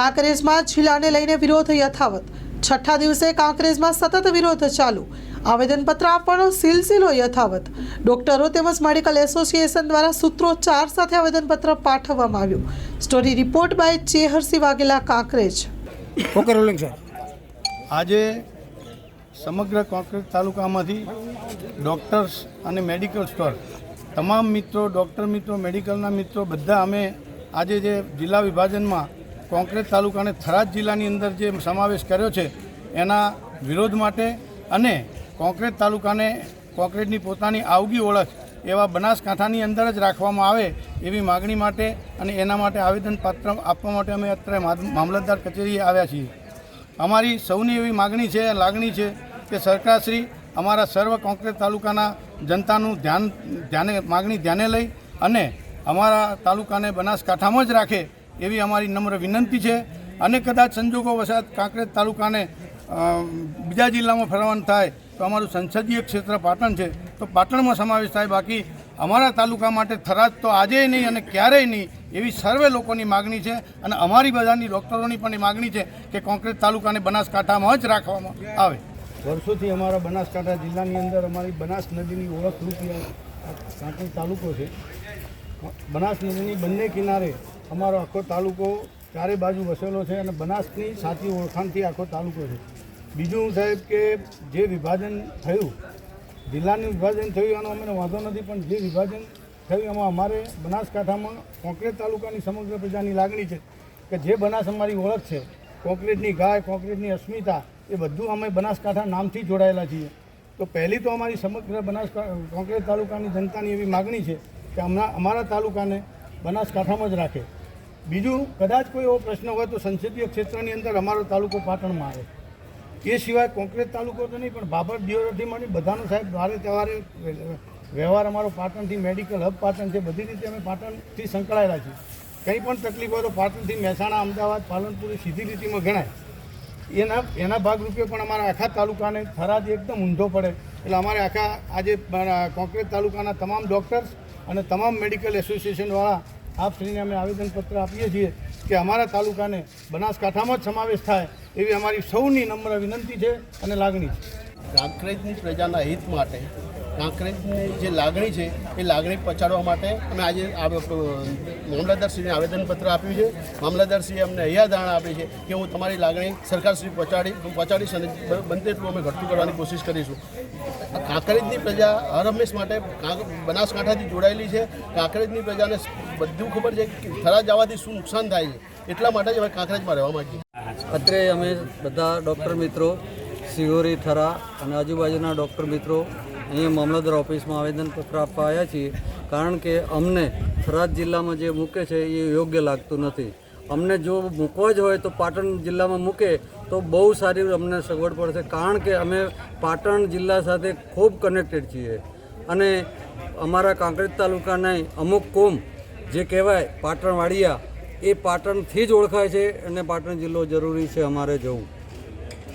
કાંકરેજમાં જિલ્લાને લઈને વિરોધ યથાવત. છઠ્ઠા દિવસે કાંકરેજમાં સતત વિરોધ ચાલુ. આવેદનપત્ર આપવાનો સિલસિલો યથાવત. ડોક્ટરો તેમજ મેડિકલ એસોસિએશન દ્વારા સૂત્રોચ્ચાર સાથે આવેદનપત્ર પાઠવવામાં આવ્યું. Story report by Chehrasi Vaghela Kankrej. આજે સમગ્ર કોંકરેજ તાલુકામાંથી ડૉક્ટર્સ અને મેડિકલ સ્ટોર તમામ મિત્રો ડૉક્ટર મિત્રો મેડિકલના મિત્રો બધા અમે આજે જે જિલ્લા વિભાજનમાં કોંકરેજ તાલુકાને થરાદ જિલ્લાની અંદર જે સમાવેશ કર્યો છે, એના વિરોધ માટે અને કોંકરેજ તાલુકાને કોંકરેજની પોતાની આવગી ઓળખ એવા બનાસકાંઠાની અંદર જ રાખવામાં આવે એવી માગણી માટે અને એના માટે આવેદનપત્ર આપવા માટે અમે અત્યારે મામલતદાર કચેરીએ આવ્યા છીએ. અમારી સૌની એવી માગણી છે, લાગણી છે કે સરકારશ્રી અમારા સર્વ કોંકરેજ તાલુકાના જનતાનું ધ્યાન, ધ્યાને, માગણી ધ્યાને લઈ અને અમારા તાલુકાને બનાસકાંઠામાં જ રાખે એવી અમારી નમ્ર વિનંતી છે અને કદાચ સંજોગો વસાત કાંકરેજ તાલુકાને બીજા જિલ્લામાં ફરવાનું થાય તો અમારું સંસદીય ક્ષેત્ર પાટણ છે, તો પાટણમાં સમાવેશ થાય. બાકી અમારા તાલુકા માટે થરાદ તો આજે નહીં અને ક્યારેય નહીં એવી સર્વે લોકોની માગણી છે અને અમારી બધાની ડૉક્ટરોની પણ માગણી છે કે કોંક્રેટ તાલુકાને બનાસકાંઠામાં જ રાખવામાં આવે. વર્ષોથી અમારા બનાસકાંઠા જિલ્લાની અંદર અમારી બનાસ નદીની ઓળખરૂપી આ કાંકરેજ તાલુકો છે. બનાસ નદીની બંને કિનારે અમારો આખો તાલુકો ચારે બાજુ વસેલો છે અને બનાસની સાચી ઓળખાણથી આખો તાલુકો છે. બીજું સાહેબ કે જે વિભાજન થયું, જિલ્લાનું વિભાજન થયું એનો અમને વાંધો નથી, પણ જે વિભાજન થયું એમાં અમારે બનાસકાંઠામાં કોંકરેજ તાલુકાની સમગ્ર પ્રજાની લાગણી છે કે જે બનાસ અમારી ઓળખ છે કોંકરેજની ગાય કોંકરેજની અસ્મિતા, એ બધું અમે બનાસકાંઠા નામથી જોડાયેલા છીએ. તો પહેલી તો અમારી સમગ્ર બનાસ કોંકરેજ તાલુકાની જનતાની એવી માગણી છે કે હમણાં અમારા તાલુકાને બનાસકાંઠામાં જ રાખે. બીજું, કદાચ કોઈ એવો પ્રશ્ન હોય તો સંસદીય ક્ષેત્રની અંદર અમારો તાલુકો પાટણમાં આવે. એ સિવાય કોંક્રેટ તાલુકો તો નહીં, પણ બાબર દિયોરથી મળી બધાનું સાહેબ વારે તહેવારે વ્યવહાર અમારો પાટણથી મેડિકલ હબ પાટણ છે, બધી રીતે અમે પાટણથી સંકળાયેલા છીએ. કંઈ પણ તકલીફ હોય તો પાટણથી મહેસાણા, અમદાવાદ, પાલનપુર સીધી લીટીમાં ગણાય. એના એના ભાગરૂપે પણ અમારા આખા તાલુકાને થરાદ એકદમ ઊંધો પડે. એટલે અમારે આખા, આજે કોંક્રેટ તાલુકાના તમામ ડૉક્ટર્સ અને તમામ મેડિકલ એસોસિએશનવાળા આપશ્રીને અમે આવેદનપત્ર આપીએ છીએ કે અમારા તાલુકાને બનાસકાંઠામાં જ સમાવેશ થાય એવી અમારી સૌની નમ્ર વિનંતી છે અને લાગણી છે. કાંકરેજની પ્રજાના હિત માટે કાંકરેજની જે લાગણી છે, એ લાગણી પહોંચાડવા માટે અમે આજે મામલતદારશ્રીને આવેદનપત્ર આપ્યું છે. મામલતદારશ્રીએ અમને હૈયાધારણા આપી છે કે હું તમારી લાગણી સરકારશ્રી પહોંચાડી પહોંચાડીશ અને બનતે એટલું અમે ઘટતું કરવાની કોશિશ કરીશું. કાંકરેજની પ્રજા હર હંમેશ માટે બનાસકાંઠાથી જોડાયેલી છે. કાંકરેજની પ્રજાને બધું ખબર છે કે થરા જવાથી શું નુકસાન થાય છે. એટલા માટે જ અમે કાંકરેજમાં રહેવા માંગીએ અત્રે અમે બધા ડૉક્ટર મિત્રો સિહોરી થરા અને આજુબાજુના ડૉક્ટર મિત્રો અહીંયા મામલતદાર ઓફિસમાં આવેદનપત્ર આપવા આવ્યા છીએ. કારણ કે અમને થરાદ જિલ્લામાં જે મૂકે છે એ યોગ્ય લાગતું નથી. અમને જો મૂકવા જ હોય તો પાટણ જિલ્લામાં મૂકે તો બહુ સારી અમને સગવડ પડશે. કારણ કે અમે પાટણ જિલ્લા સાથે ખૂબ કનેક્ટેડ છીએ. અને અમારા કાંકરેજ તાલુકાના અમુક કોમ જે કહેવાય પાટણવાડિયા, એ પાટણથી જ ઓળખાય છે અને પાટણ જિલ્લો જરૂરી છે અમારે જવું.